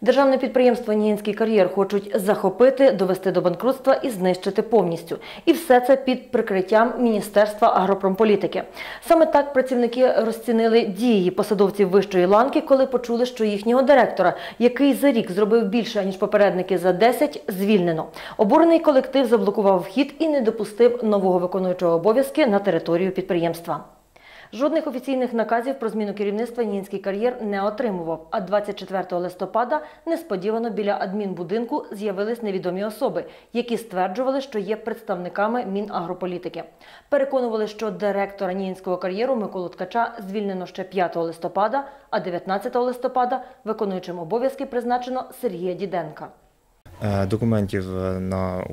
Державне підприємство Ніїнський кар'єр хочуть захопити, довести до банкрутства і знищити повністю. І все це під прикриттям Міністерства агропромполітики. Саме так працівники розцінили дії посадовців вищої ланки, коли почули, що їхнього директора, який за рік зробив більше ніж попередники за 10, звільнено. Обурений колектив заблокував вхід і не допустив нового виконуючого обов'язки на територію підприємства. Жодних офіційних наказів про зміну керівництва Нінський кар'єр не отримував. А 24 листопада несподівано біля адмінбудинку з'явились невідомі особи, які стверджували, що є представниками Мінагрополітики. Переконували, що директора Нінського кар'єру Миколу Ткача звільнено ще 5 листопада, а 19 листопада виконуючим обов'язки призначено Сергія Діденка. Е, Документів е, на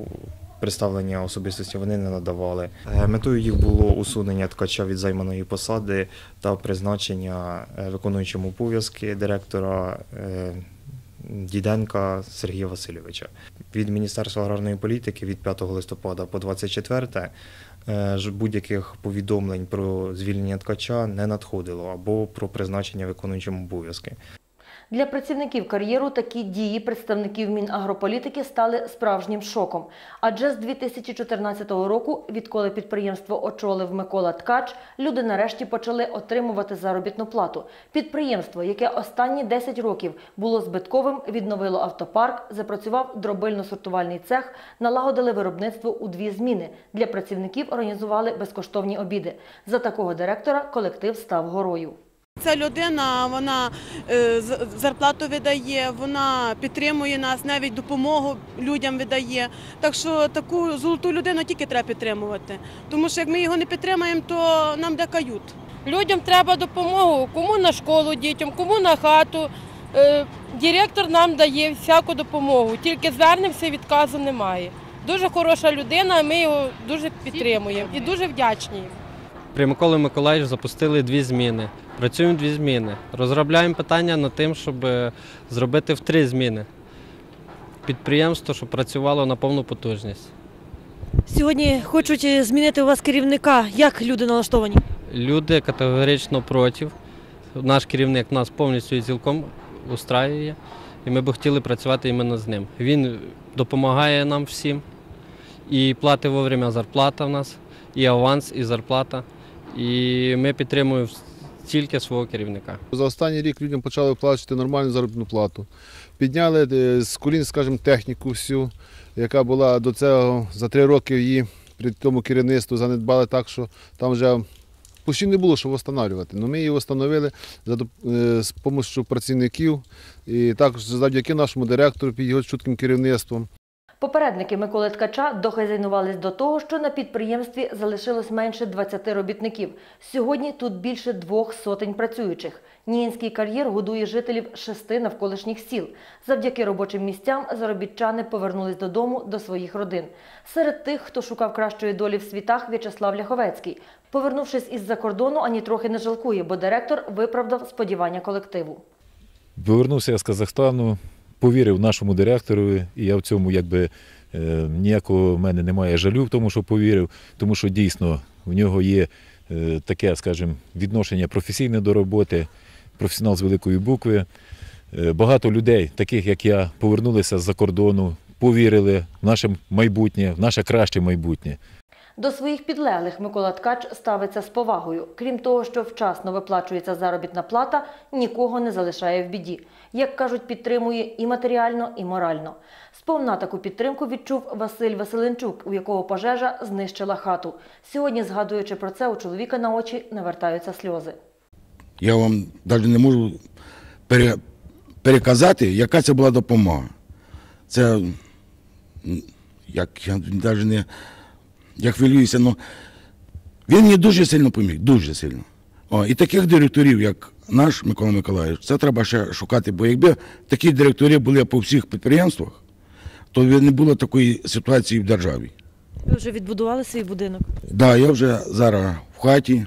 представлення особистості вони не надавали. Е, Метою їх було усунення ткача від займаної посади та призначення е, виконуючим обов'язки директора е, Діденка Сергія Васильовича. Від Міністерства аграрної політики від 5 листопада по 24 е, будь-яких повідомлень про звільнення ткача не надходило або про призначення виконуючим обов'язки. Для працівників кар'єру такі дії представників Мінагрополітики стали справжнім шоком. Адже з 2014 року, відколи підприємство очолив Микола Ткач, люди нарешті почали отримувати заробітну плату. Підприємство, яке останні 10 років було збитковим, відновило автопарк, запрацював дробильно-сортувальний цех, налагодили виробництво у дві зміни. Для працівників організували безкоштовні обіди. За такого директора колектив став горою. Ця людина вона е, зарплату видає, вона підтримує нас, навіть допомогу людям видає. Так що таку золоту людину тільки треба підтримувати. Тому що як ми його не підтримаємо, то нам де кают. Людям треба допомогу, кому на школу дітям, кому на хату. Е, Директор нам дає всяку допомогу, тільки звернемося, відказу немає. Дуже хороша людина, ми його дуже підтримуємо і дуже вдячні. При Миколі Миколаївич запустили дві зміни. Працюємо дві зміни. Розробляємо питання над тим, щоб е, зробити в три зміни. Підприємство, щоб працювало на повну потужність. Сьогодні хочуть е, змінити у вас керівника. Як люди налаштовані? Люди категорично проти. Наш керівник нас повністю і цілком устраює, і ми б хотіли працювати іменно з ним. Він допомагає нам всім. І платить вовремя зарплата в нас, і аванс, і зарплата. І ми підтримуємо тільки свого керівника. За останній рік людям почали виплачувати нормальну заробітну плату. Підняли е, з колін, скажімо, техніку всю, яка була до цього за три роки її при тому керівництву занедбали так, що там вже почти не було що встановлювати. Ну, ми її встановили за, е, з допомогою працівників і також завдяки нашому директору під його чутким керівництвом. Попередники Миколи Ткача дохазяйнувались до того, що на підприємстві залишилось менше 20 робітників. Сьогодні тут більше двох сотень працюючих. Ніїнський кар'єр годує жителів шести навколишніх сіл. Завдяки робочим місцям заробітчани повернулись додому до своїх родин. Серед тих, хто шукав кращої долі в світах, В'ячеслав Ляховецький. Повернувшись із-за кордону, ані трохи не жалкує, бо директор виправдав сподівання колективу. Повернувся я з Казахстану, повірив нашому директору, і я в цьому якби е, ніякого в мене немає жалю в тому, що повірив, тому що дійсно в нього є е, таке, скажімо, відношення професійне до роботи, професіонал з великої букви. Е, Багато людей, таких як я, повернулися з-за кордону, повірили в наше майбутнє, в наше краще майбутнє. До своїх підлеглих Микола Ткач ставиться з повагою. Крім того, що вчасно виплачується заробітна плата, нікого не залишає в біді. Як кажуть, підтримує і матеріально, і морально. Сповна таку підтримку відчув Василь Василенчук, у якого пожежа знищила хату. Сьогодні, згадуючи про це, у чоловіка на очі навертаються сльози. Я вам навіть не можу переказати, яка це була допомога. Це як я навіть не я хвилююся, ну він мені дуже сильно поміг, дуже сильно. О, і таких директорів, як наш Микола Миколаївич, це треба ще шукати. Бо якби такі директори були по всіх підприємствах, то не було такої ситуації в державі. Ви вже відбудували свій будинок? Да, я вже зараз в хаті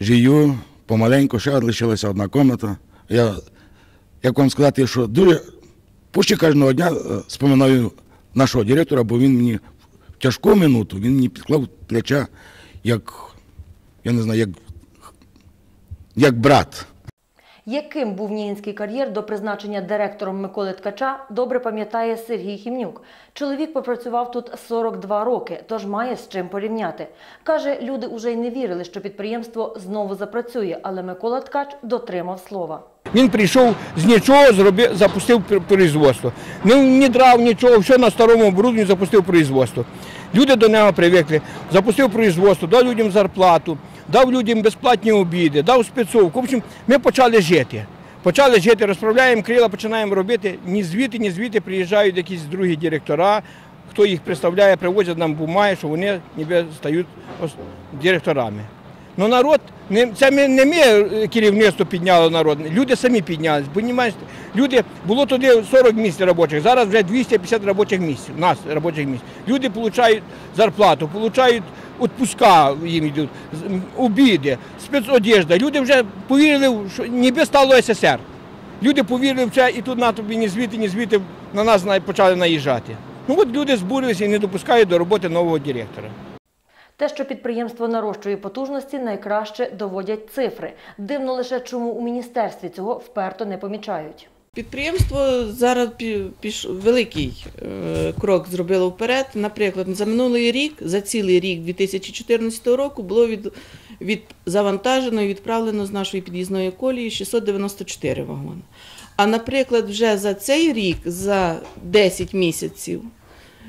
живу, помаленьку, ще лишилася одна кімната. Я, як вам сказати, що дуже почти кожного дня е, споминаю нашого директора, бо він мені тяжку минуту, він мені підклав плеча, як, я не знаю, як, як брат. Яким був Ніїнський кар'єр до призначення директором Миколи Ткача, добре пам'ятає Сергій Хімнюк. Чоловік попрацював тут 42 роки, тож має з чим порівняти. Каже, люди уже й не вірили, що підприємство знову запрацює, але Микола Ткач дотримав слова. Він прийшов з нічого, зробив, запустив пр- производство. Не, не драв нічого, все на старому оборудованні запустив производство. Люди до нього привикли, запустив производство, дав людям зарплату, дав людям безплатні обіди, дав спецовку. В общем, ми почали жити. Почали жити, розправляємо крила, починаємо робити. Ні звідти, ні звідти приїжджають якісь другі директора, хто їх представляє, привозять нам бумаги, що вони ніби стають директорами. Ну народ, це ми, не ми е, керівництво підняло народ, люди самі піднялись. Понімаєш, люди, було туди 40 місць робочих, зараз вже 250 робочих місць, у нас робочих місць. Люди отримують зарплату, отримують відпуска їм йдуть, обіди, спецодежда. Люди вже повірили, що ніби стало СССР. Люди повірили в це і тут на тобі ні звідти, ні звідти на нас почали наїжджати. Ну от люди збурилися і не допускають до роботи нового директора. Те, що підприємство нарощує потужності, найкраще доводять цифри. Дивно лише, чому у міністерстві цього вперто не помічають. Підприємство зараз пі- піш... великий е, крок зробило вперед. Наприклад, за минулий рік, за цілий рік 2014 року, було від, від завантажено і відправлено з нашої під'їзної колії 694 вагони. А наприклад, вже за цей рік, за 10 місяців,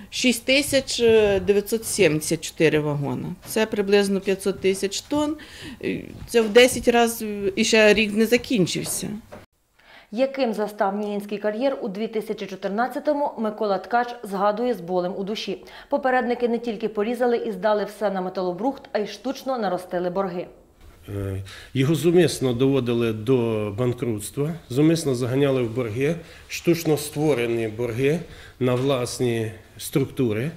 6974 вагони. Це приблизно 500 тисяч тонн. Е, Це в 10 разів і ще рік не закінчився. Яким застав Ніїнський кар'єр у 2014-му, Микола Ткач згадує з болем у душі. Попередники не тільки порізали і здали все на металобрухт, а й штучно наростили борги. Е, Його зумисно доводили до банкрутства, зумисно заганяли в борги, штучно створені борги на власні структури.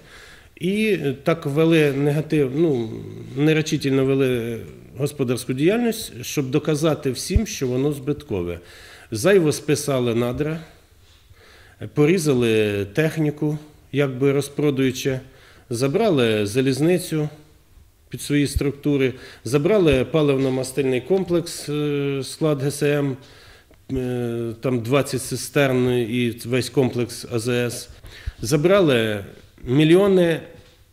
І так вели негатив, ну, неречительно вели господарську діяльність, щоб доказати всім, що воно збиткове. Зайво списали надра, порізали техніку, якби розпродуючи, забрали залізницю під свої структури, забрали паливно-мастильний комплекс, е, склад ГСМ, е, там 20 цистерн і весь комплекс АЗС. Забрали мільйони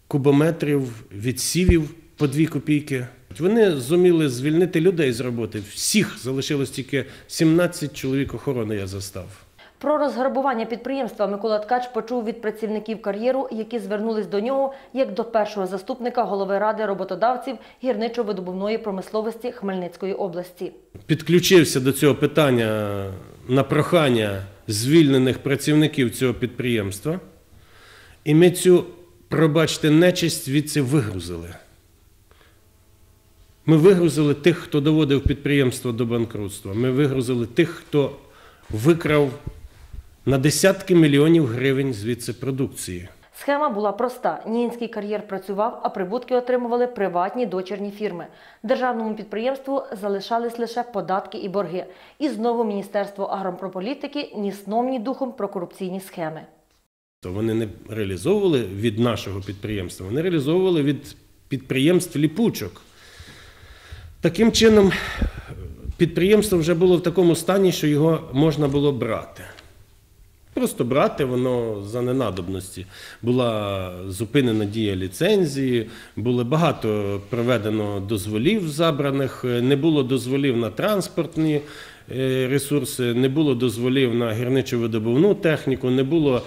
кубометрів відсівів по 2 копійки. Вони зуміли звільнити людей з роботи. Всіх залишилось тільки 17 чоловік охорони, я застав. Про розграбування підприємства Микола Ткач почув від працівників кар'єру, які звернулись до нього як до першого заступника голови ради роботодавців гірничо-видобувної промисловості Хмельницької області. підключився до цього питання на прохання звільнених працівників цього підприємства, і ми цю, пробачте, нечисть звідси вигрузили. Ми вигрузили тих, хто доводив підприємство до банкрутства. Ми вигрузили тих, хто викрав на десятки мільйонів гривень звідси продукції. Схема була проста. Ніїнський кар'єр працював, а прибутки отримували приватні дочірні фірми. Державному підприємству залишались лише податки і борги. І знову Міністерство агропрополітики ні сном, ні духом про корупційні схеми. То вони не реалізовували від нашого підприємства, вони реалізовували від підприємств ліпучок. Таким чином, підприємство вже було в такому стані, що його можна було брати. Просто брати воно за ненадобності. Була зупинена дія ліцензії, було багато проведено дозволів забраних, не було дозволів на транспортні е, ресурси, не було дозволів на гірничо-видобувну техніку, не було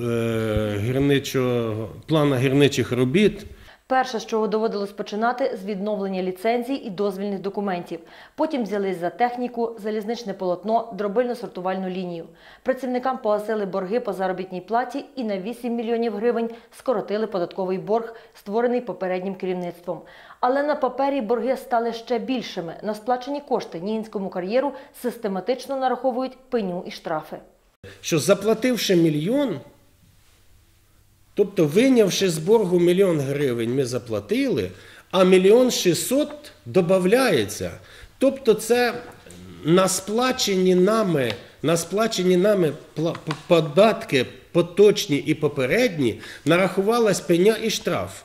е, гірничо, плана гірничих робіт. Перше, з чого доводилось починати, з відновлення ліцензій і дозвільних документів. Потім взялись за техніку, залізничне полотно, дробильно-сортувальну лінію. Працівникам погасили борги по заробітній платі і на 8 мільйонів гривень скоротили податковий борг, створений попереднім керівництвом. Але на папері борги стали ще більшими. На сплачені кошти Ніїнському кар'єру систематично нараховують пеню і штрафи. що заплативши мільйон, тобто вийнявши з боргу мільйон гривень, ми заплатили, а мільйон шістсот додається. Тобто це на сплачені нами, на сплачені нами податки поточні і попередні нарахувалась пеня і штраф.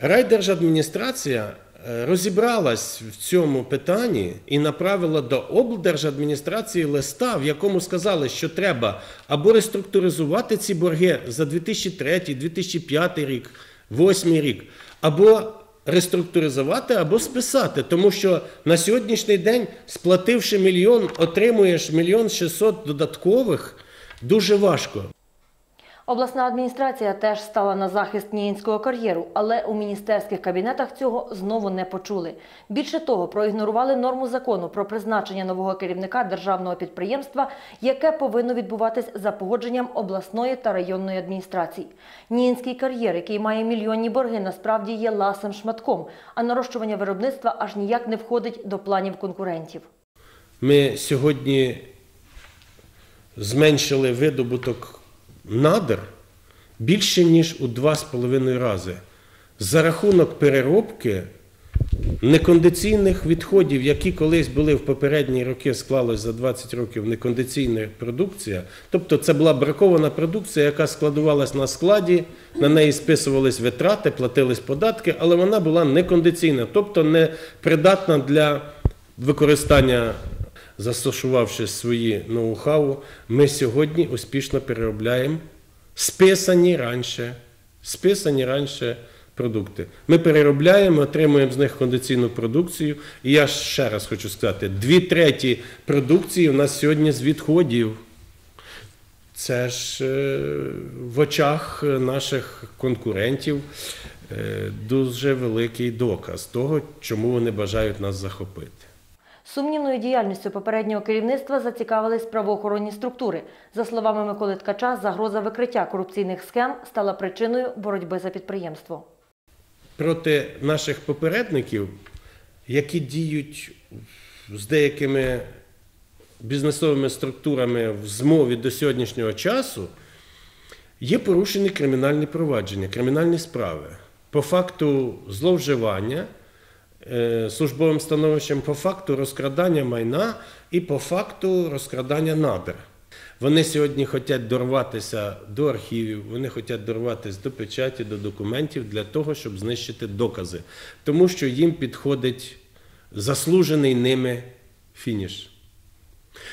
Райдержадміністрація розібралась в цьому питанні і направила до облдержадміністрації листа, в якому сказали, що треба або реструктуризувати ці борги за 2003, 2005 рік, 2008 рік, або реструктуризувати, або списати. Тому що на сьогоднішній день, сплативши мільйон, отримуєш мільйон шістсот додаткових, дуже важко. Обласна адміністрація теж стала на захист Ніїнського кар'єру, але у міністерських кабінетах цього знову не почули. Більше того, проігнорували норму закону про призначення нового керівника державного підприємства, яке повинно відбуватись за погодженням обласної та районної адміністрацій. Ніїнський кар'єр, який має мільйонні борги, насправді є ласим шматком, а нарощування виробництва аж ніяк не входить до планів конкурентів. Ми сьогодні зменшили видобуток надр більше, ніж у 2,5 рази. За рахунок переробки некондиційних відходів, які колись були в попередні роки, склалось за 20 років некондиційна продукція. Тобто це була бракована продукція, яка складувалась на складі, на неї списувались витрати, платились податки, але вона була некондиційна, тобто не придатна для використання застосувавши свої ноу-хау, ми сьогодні успішно переробляємо списані раніше, списані раніше продукти. Ми переробляємо, отримуємо з них кондиційну продукцію. І я ще раз хочу сказати: дві треті продукції у нас сьогодні з відходів. Це ж е, в очах наших конкурентів е, дуже великий доказ того, чому вони бажають нас захопити. Сумнівною діяльністю попереднього керівництва зацікавились правоохоронні структури. За словами Миколи Ткача, загроза викриття корупційних схем стала причиною боротьби за підприємство. проти наших попередників, які діють з деякими бізнесовими структурами в змові до сьогоднішнього часу, є порушені кримінальні провадження, кримінальні справи по факту зловживання службовим становищем, по факту розкрадання майна і по факту розкрадання надр. Вони сьогодні хочуть дорватися до архівів, вони хочуть дорватися до печаті, до документів для того, щоб знищити докази, тому що їм підходить заслужений ними фініш.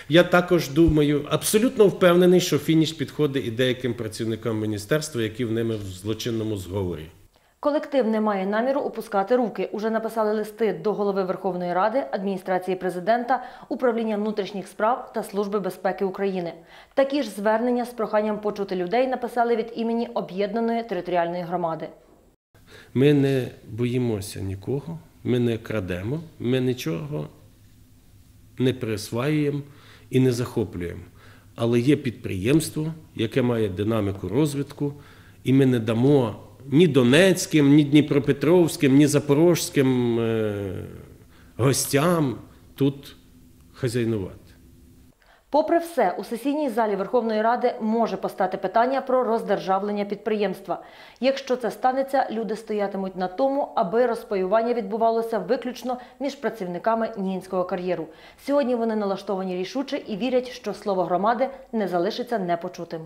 Я також думаю, абсолютно впевнений, що фініш підходить і деяким працівникам міністерства, які в ними в злочинному зговорі. Колектив не має наміру опускати руки. Уже написали листи до голови Верховної Ради, адміністрації президента, управління внутрішніх справ та Служби безпеки України. Такі ж звернення з проханням почути людей написали від імені об'єднаної територіальної громади. Ми не боїмося нікого, ми не крадемо, ми нічого не присваюємо і не захоплюємо. Але є підприємство, яке має динаміку розвитку, і ми не дамо ні Донецьким, ні Дніпропетровським, ні Запорожським е, гостям тут хазяйнувати. Попри все, у сесійній залі Верховної Ради може постати питання про роздержавлення підприємства. Якщо це станеться, люди стоятимуть на тому, аби розпаювання відбувалося виключно між працівниками Нінського кар'єру. Сьогодні вони налаштовані рішуче і вірять, що слово громади не залишиться непочутим.